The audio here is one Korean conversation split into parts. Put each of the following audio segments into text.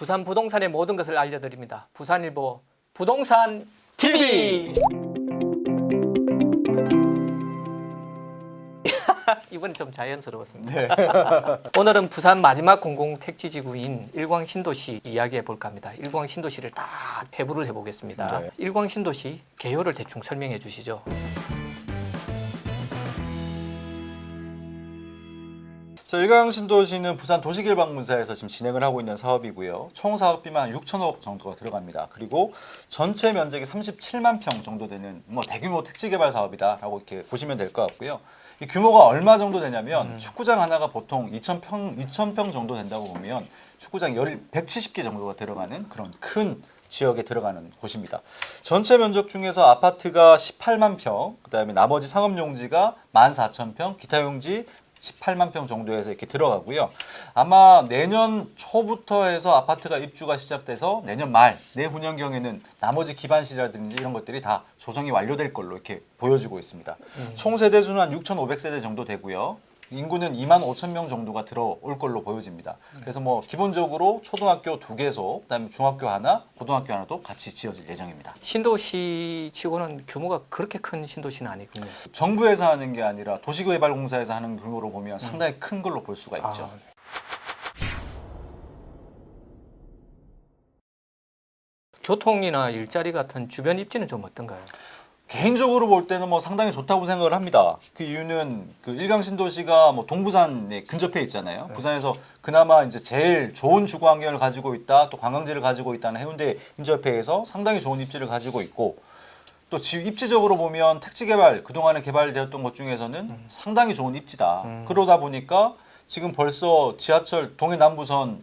부산 부동산의 모든 것을 알려드립니다. 부산일보 부동산 TV. 이번엔 좀 자연스러웠습니다. 네. 오늘은 부산 마지막 공공 택지 지구인 일광 신도시 이야기해 볼까 합니다. 일광 신도시를 다 해부를 해보겠습니다. 네. 일광 신도시 개요를 대충 설명해 주시죠. 자, 일강신도시는 부산 도시개발공사에서 지금 진행을 하고 있는 사업이고요. 총 사업비만 6천억 정도가 들어갑니다. 그리고 전체 면적이 37만 평 정도 되는 뭐 대규모 택지개발 사업이다라고 이렇게 보시면 될 것 같고요. 이 규모가 얼마 정도 되냐면 축구장 하나가 보통 2,000평 2,000평 정도 된다고 보면 축구장 10, 170개 정도가 들어가는 그런 큰 지역에 들어가는 곳입니다. 전체 면적 중에서 아파트가 18만 평, 그다음에 나머지 상업 용지가 14,000평, 기타 용지 18만 평 정도에서 이렇게 들어가고요. 아마 내년 초부터 해서 아파트가 입주가 시작돼서 내년 말 내후년경에는 나머지 기반시라든지 이런 것들이 다 조성이 완료될 걸로 이렇게 보여지고 있습니다. 총 세대 수는 한 6,500세대 정도 되고요. 인구는 2만 5천 명 정도가 들어올 걸로 보여집니다. 그래서 뭐 기본적으로 초등학교 두 개소, 그다음에 중학교 하나, 고등학교 하나도 같이 지어질 예정입니다. 신도시 치고는 규모가 그렇게 큰 신도시는 아니군요. 정부에서 하는 게 아니라 도시개발공사에서 하는 규모로 보면 상당히 큰 걸로 볼 수가 있죠. 아. 교통이나 일자리 같은 주변 입지는 좀 어떤가요? 개인적으로 볼 때는 뭐 상당히 좋다고 생각을 합니다. 그 이유는 그 일강 신도시가 뭐 동부산에 근접해 있잖아요. 부산에서 그나마 이제 제일 좋은 주거 환경을 가지고 있다, 또 관광지를 가지고 있다는 해운대 인접해에서 상당히 좋은 입지를 가지고 있고 또 지- 입지적으로 보면 택지 개발 그동안에 개발되었던 것 중에서는 상당히 좋은 입지다. 그러다 보니까 지금 벌써 지하철 동해 남부선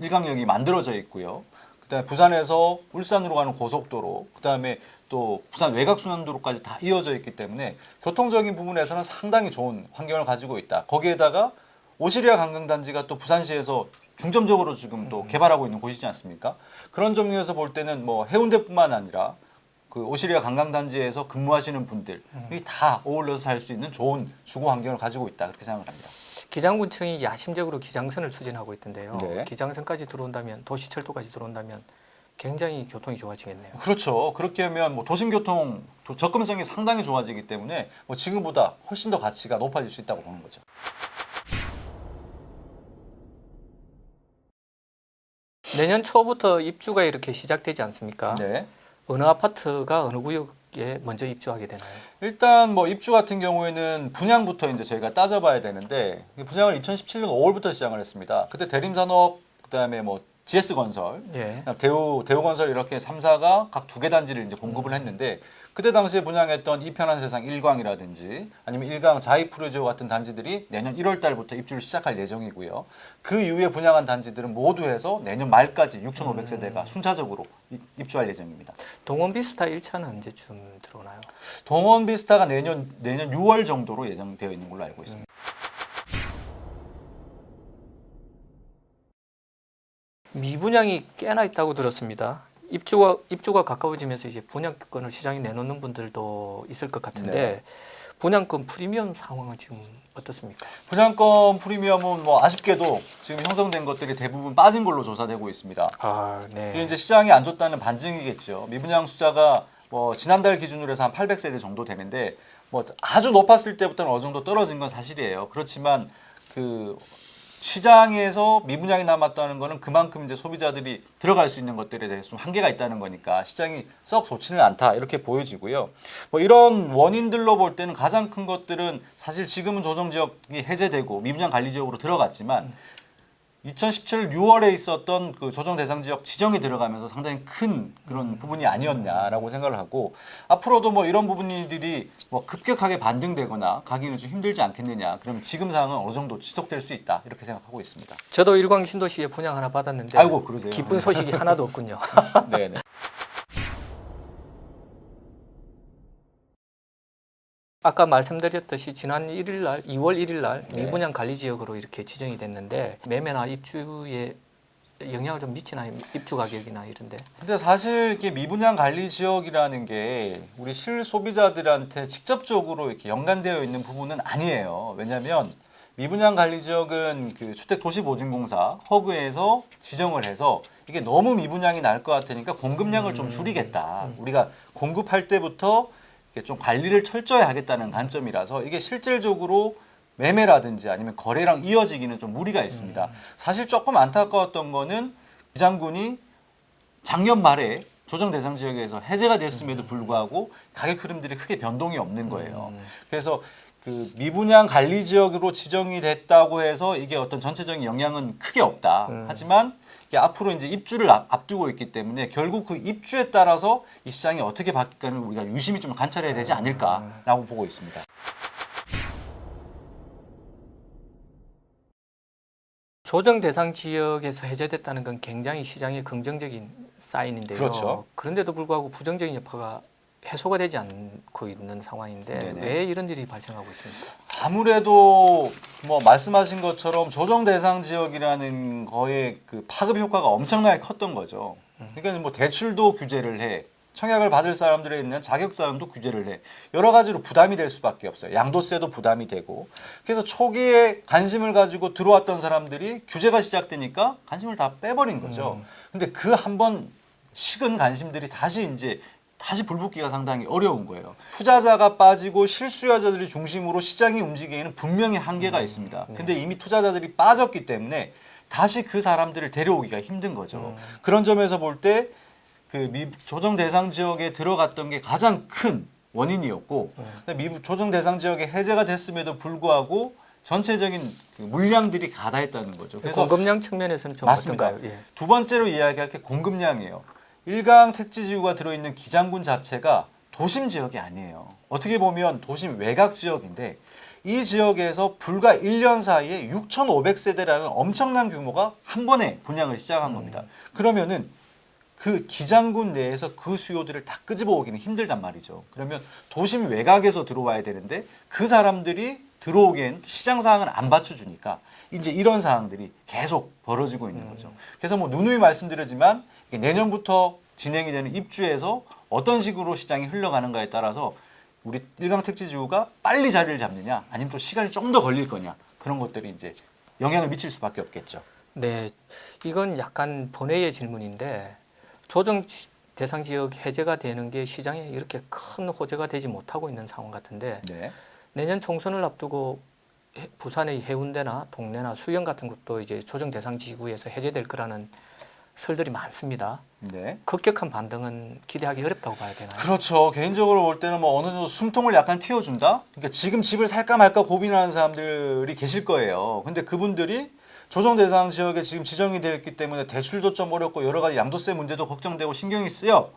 일강역이 만들어져 있고요. 그다음에 부산에서 울산으로 가는 고속도로, 그다음에 또 부산 외곽순환도로까지 다 이어져 있기 때문에 교통적인 부분에서는 상당히 좋은 환경을 가지고 있다. 거기에다가 오시리아 관광단지가 또 부산시에서 중점적으로 지금 또 개발하고 있는 곳이지 않습니까? 그런 점에서 볼 때는 뭐 해운대뿐만 아니라 그 오시리아 관광단지에서 근무하시는 분들이 다 어울려서 살 수 있는 좋은 주거 환경을 가지고 있다 그렇게 생각을 합니다. 기장군청이 야심적으로 기장선을 추진하고 있던데요. 네. 기장선까지 들어온다면 도시철도까지 들어온다면 굉장히 교통이 좋아지겠네요. 그렇죠. 그렇게 하면 뭐 도심 교통 도- 접근성이 상당히 좋아지기 때문에 뭐 지금보다 훨씬 더 가치가 높아질 수 있다고 보는 거죠. 내년 초부터 입주가 이렇게 시작되지 않습니까? 네. 어느 아파트가 어느 구역 에 먼저 입주하게 되나요? 일단 뭐 입주 같은 경우에는 분양부터 이제 저희가 따져봐야 되는데 이 분양을 2017년 5월부터 시작을 했습니다. 그때 대림산업 그다음에 뭐 GS 건설, 예. 대우 대우건설 이렇게 3사가 각 두 개 단지를 이제 공급을 했는데 그때 당시에 분양했던 이편한 세상 일광이라든지 아니면 일강 자이프루지오 같은 단지들이 내년 1월 달부터 입주를 시작할 예정이고요. 그 이후에 분양한 단지들은 모두 해서 내년 말까지 6,500세대가 순차적으로 입- 입주할 예정입니다. 동원 비스타 1차는 언제쯤 들어오나요? 동원 비스타가 내년 내년 6월 정도로 예정되어 있는 걸로 알고 있습니다. 미분양이 꽤나 있다고 들었습니다. 입주가 입주가 가까워지면서 이제 분양권을 시장에 내놓는 분들도 있을 것 같은데 네. 분양권 프리미엄 상황은 지금 어떻습니까? 분양권 프리미엄은 뭐 아쉽게도 지금 형성된 것들이 대부분 빠진 걸로 조사되고 있습니다. 아, 네. 이제 시장이 안 좋다는 반증이겠죠. 미분양 숫자가 뭐 지난달 기준으로 해서 한 800세대 정도 되는데 뭐 아주 높았을 때부터는 어느 정도 떨어진 건 사실이에요. 그렇지만 그 시장에서 미분양이 남았다는 거는 그만큼 이제 소비자들이 들어갈 수 있는 것들에 대해서 좀 한계가 있다는 거니까 시장이 썩 좋지는 않다 이렇게 보여지고요. 뭐 이런 원인들로 볼 때는 가장 큰 것들은 사실 지금은 조정 지역이 해제되고 미분양 관리 지역으로 들어갔지만 2017 6월에 있었던 그 조정 대상 지역 지정이 들어가면서 상당히 큰 그런 부분이 아니었냐라고 생각을 하고 앞으로도 뭐 이런 부분들이 뭐 급격하게 반등되거나 가기는 좀 힘들지 않겠느냐. 그러면 지금 상황은 어느 정도 지속될 수 있다 이렇게 생각하고 있습니다. 저도 일광 신도시에 분양 하나 받았는데 아이고, 그러세요? 기쁜 소식이 하나도 없군요. 네 네. 아까 말씀드렸듯이 지난 1일 날 2월 1일 날 네. 미분양 관리 지역으로 이렇게 지정이 됐는데 매매나 입주에 영향을 좀 미치나요? 입주 가격이나 이런데. 근데 사실 이게 미분양 관리 지역이라는 게 우리 실 소비자들한테 직접적으로 이렇게 연관되어 있는 부분은 아니에요. 왜냐하면 미분양 관리 지역은 그 주택 도시 보증공사 허그에서 지정을 해서 이게 너무 미분양이 날 것 같으니까 공급량을 좀 줄이겠다. 우리가 공급할 때부터 좀 관리를 철저히 하겠다는 관점이라서 이게 실질적으로 매매라든지 아니면 거래랑 이어지기는 좀 무리가 있습니다. 사실 조금 안타까웠던 거는 이 장군이 작년 말에 조정 대상 지역에서 해제가 됐음에도 불구하고 가격 흐름들이 크게 변동이 없는 거예요. 그래서 그 미분양 관리 지역으로 지정이 됐다고 해서 이게 어떤 전체적인 영향은 크게 없다. 음. 하지만 이게 앞으로 이제 입주를 앞- 앞두고 있기 때문에 결국 그 입주에 따라서 이 시장이 어떻게 바뀔까는 우리가 유심히 좀 관찰해야 되지 않을까라고 보고 있습니다. 조정 대상 지역에서 해제됐다는 건 굉장히 시장에 긍정적인 사인인데요. 그렇죠. 그런데도 불구하고 부정적인 여파가 해소가 되지 않고 있는 상황인데 네네. 왜 이런 일이 발생하고 있습니까? 아무래도 뭐 말씀하신 것처럼 조정 대상 지역이라는 거에 그 파급 효과가 엄청나게 컸던 거죠. 그러니까 뭐 대출도 규제를 해. 청약을 받을 사람들에 있는 자격 사항도 규제를 해. 여러 가지로 부담이 될 수밖에 없어요. 양도세도 부담이 되고. 그래서 초기에 관심을 가지고 들어왔던 사람들이 규제가 시작되니까 관심을 다 빼버린 거죠. 근데 그 한 번 식은 관심들이 다시 이제 다시 불붙기가 상당히 어려운 거예요. 투자자가 빠지고 실수요자들이 중심으로 시장이 움직이기에는 분명히 한계가 있습니다. 근데 이미 투자자들이 빠졌기 때문에 다시 그 사람들을 데려오기가 힘든 거죠. 그런 점에서 볼 때 그 조정 대상 지역에 들어갔던 게 가장 큰 원인이었고 근데 미 조정 대상 지역에 해제가 됐음에도 불구하고 전체적인 그 물량들이 가다했다는 거죠. 그래서 공급량 측면에서는 좀 맞습니다. 어떤가요? 예. 두 번째로 이야기할 게 공급량이에요. 일강 택지지구가 들어있는 기장군 자체가 도심 지역이 아니에요. 어떻게 보면 도심 외곽 지역인데 이 지역에서 불과 1년 사이에 6,500세대라는 엄청난 규모가 한 번에 분양을 시작한 겁니다. 그러면은 그 기장군 내에서 그 수요들을 다 끄집어 오기는 힘들단 말이죠. 그러면 도심 외곽에서 들어와야 되는데 그 사람들이 들어오기엔 시장 상황을 안 받쳐주니까 이제 이런 상황들이 계속 벌어지고 있는 거죠. 그래서 뭐 누누이 말씀드리지만 이게 내년부터 진행이 되는 입주에서 어떤 식으로 시장이 흘러가는가에 따라서 우리 일강 택지 지구가 빨리 자리를 잡느냐 아니면 또 시간이 좀 더 걸릴 거냐 그런 것들이 이제 영향을 미칠 수밖에 없겠죠. 네, 이건 약간 본회의 질문인데 조정 지- 대상 지역 해제가 되는 게 시장에 이렇게 큰 호재가 되지 못하고 있는 상황 같은데 네. 내년 총선을 앞두고 해- 부산의 해운대나 동래나 수영 같은 것도 이제 조정 대상 지구에서 해제될 거라는 설들이 많습니다. 네. 급격한 반등은 기대하기 어렵다고 봐야 되나요? 그렇죠. 개인적으로 볼 때는 뭐 어느 정도 숨통을 약간 틔워준다. 그러니까 지금 집을 살까 말까 고민하는 사람들이 계실 거예요. 근데 그분들이 조정 대상 지역에 지금 지정이 되어 있기 때문에 대출도 좀 어렵고 여러 가지 양도세 문제도 걱정되고 신경이 쓰여.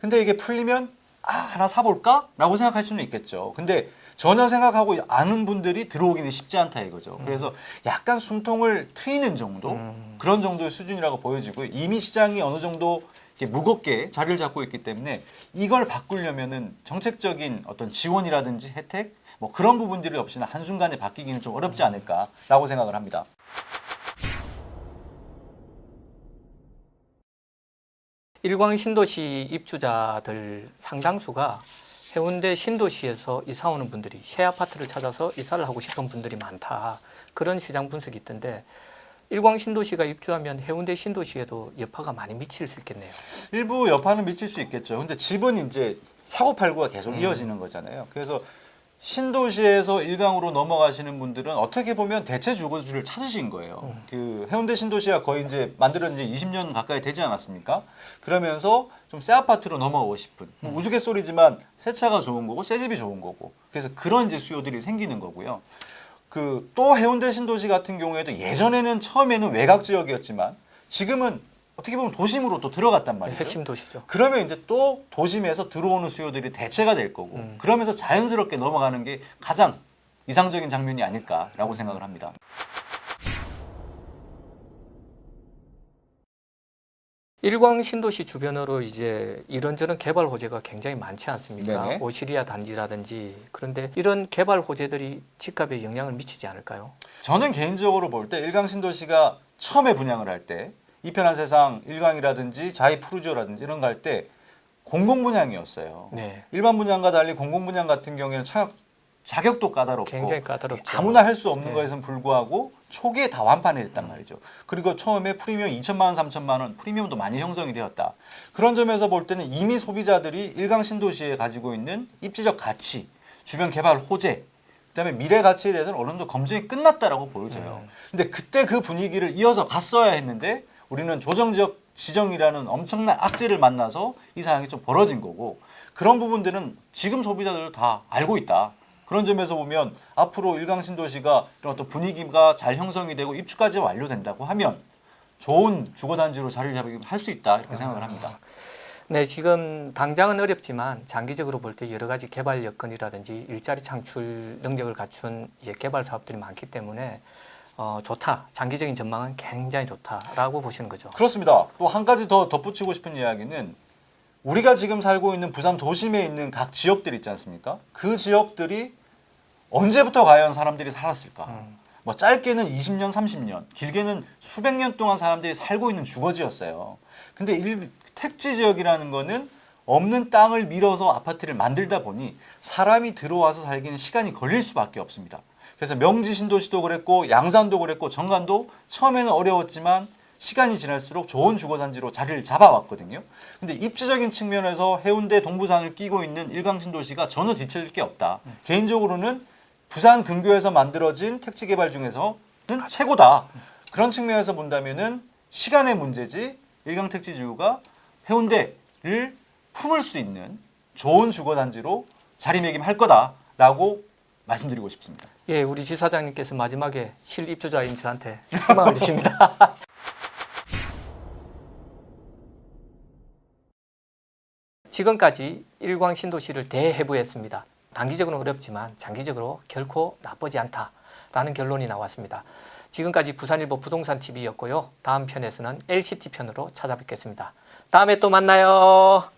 근데 이게 풀리면 아 하나 사볼까라고 생각할 수는 있겠죠. 근데 전혀 생각하고 아는 분들이 들어오기는 쉽지 않다 이거죠. 그래서 약간 숨통을 트이는 정도? 그런 정도의 수준이라고 보여지고 이미 시장이 어느 정도 이렇게 무겁게 자리를 잡고 있기 때문에 이걸 바꾸려면은 정책적인 어떤 지원이라든지 혜택? 뭐 그런 부분들이 없이는 한순간에 바뀌기는 좀 어렵지 않을까라고 생각을 합니다. 일광 신도시 입주자들 상당수가 해운대 신도시에서 이사 오는 분들이 새 아파트를 찾아서 이사를 하고 싶은 분들이 많다. 그런 시장 분석이 있던데 일광 신도시가 입주하면 해운대 신도시에도 여파가 많이 미칠 수 있겠네요. 일부 여파는 미칠 수 있겠죠. 근데 집은 이제 사고 팔고가 계속 이어지는 거잖아요. 그래서 신도시에서 일강으로 넘어가시는 분들은 어떻게 보면 대체 주거지를 찾으신 거예요. 그 해운대 신도시가 거의 이제 만들어진 지 20년 가까이 되지 않았습니까? 그러면서 좀 새 아파트로 넘어가고 싶은 뭐 우스갯소리지만 새 차가 좋은 거고 새 집이 좋은 거고 그래서 그런 이제 수요들이 생기는 거고요. 그 또 해운대 신도시 같은 경우에도 예전에는 처음에는 외곽 지역이었지만 지금은 어떻게 보면 도심으로 또 들어갔단 말이죠. 핵심 도시죠. 그러면 이제 또 도심에서 들어오는 수요들이 대체가 될 거고 음. 그러면서 자연스럽게 넘어가는 게 가장 이상적인 장면이 아닐까라고 생각을 합니다. 일광 신도시 주변으로 이제 이런저런 개발 호재가 굉장히 많지 않습니까? 네네. 오시리아 단지라든지 그런데 이런 개발 호재들이 집값에 영향을 미치지 않을까요? 저는 개인적으로 볼 때 일강 신도시가 처음에 분양을 할 때 이 편한 세상 일강이라든지 자이 푸르지오라든지 이런 거 할 때 공공 분양이었어요. 네. 일반 분양과 달리 공공 분양 같은 경우에는 청약 자격도 까다롭고 굉장히 까다롭죠. 아무나 할 수 없는 네. 거에선 불구하고 초기에 다 완판이 됐단 말이죠. 그리고 처음에 프리미엄 2천만 원, 3천만 원 프리미엄도 많이 형성이 되었다. 그런 점에서 볼 때는 이미 소비자들이 일강 신도시에 가지고 있는 입지적 가치, 주변 개발 호재, 그다음에 미래 가치에 대해서는 어느 정도 검증이 끝났다라고 보여져요. 근데 그때 그 분위기를 이어서 갔어야 했는데 우리는 조정지역 지정이라는 엄청난 악재를 만나서 이 상황이 좀 벌어진 거고 그런 부분들은 지금 소비자들도 다 알고 있다. 그런 점에서 보면 앞으로 일강 신도시가 이런 어떤 분위기가 잘 형성이 되고 입주까지 완료된다고 하면 좋은 주거단지로 자리를 잡으면 할수 있다 이렇게 생각을 합니다. 네, 지금 당장은 어렵지만 장기적으로 볼 때 여러 가지 개발 여건이라든지 일자리 창출 능력을 갖춘 이제 개발 사업들이 많기 때문에 어, 좋다. 장기적인 전망은 굉장히 좋다라고 보시는 거죠. 그렇습니다. 또 한 가지 더 덧붙이고 싶은 이야기는 우리가 지금 살고 있는 부산 도심에 있는 각 지역들 있지 않습니까? 그 지역들이 언제부터 과연 사람들이 살았을까? 음. 뭐 짧게는 20년, 30년, 길게는 수백 년 동안 사람들이 살고 있는 주거지였어요. 근데 일, 택지 지역이라는 거는 없는 땅을 밀어서 아파트를 만들다 보니 사람이 들어와서 살기는 시간이 걸릴 수밖에 없습니다. 그래서 명지 신도시도 그랬고 양산도 그랬고 정관도 처음에는 어려웠지만 시간이 지날수록 좋은 주거단지로 자리를 잡아왔거든요. 근데 입지적인 측면에서 해운대 동부산을 끼고 있는 일강 신도시가 전혀 뒤처질 게 없다. 개인적으로는 부산 근교에서 만들어진 택지 개발 중에서는 최고다. 그런 측면에서 본다면은 시간의 문제지 일강 택지지구가 해운대를 품을 수 있는 좋은 주거 단지로 자리매김할 거다라고 말씀드리고 싶습니다. 예, 우리 지사장님께서 마지막에 실입주자인 저한테 희망을 주십니다. 지금까지 일광 신도시를 대해부했습니다. 단기적으로는 어렵지만 장기적으로 결코 나쁘지 않다라는 결론이 나왔습니다. 지금까지 부산일보 부동산 TV였고요. 다음 편에서는 LCT 편으로 찾아뵙겠습니다. 다음에 또 만나요.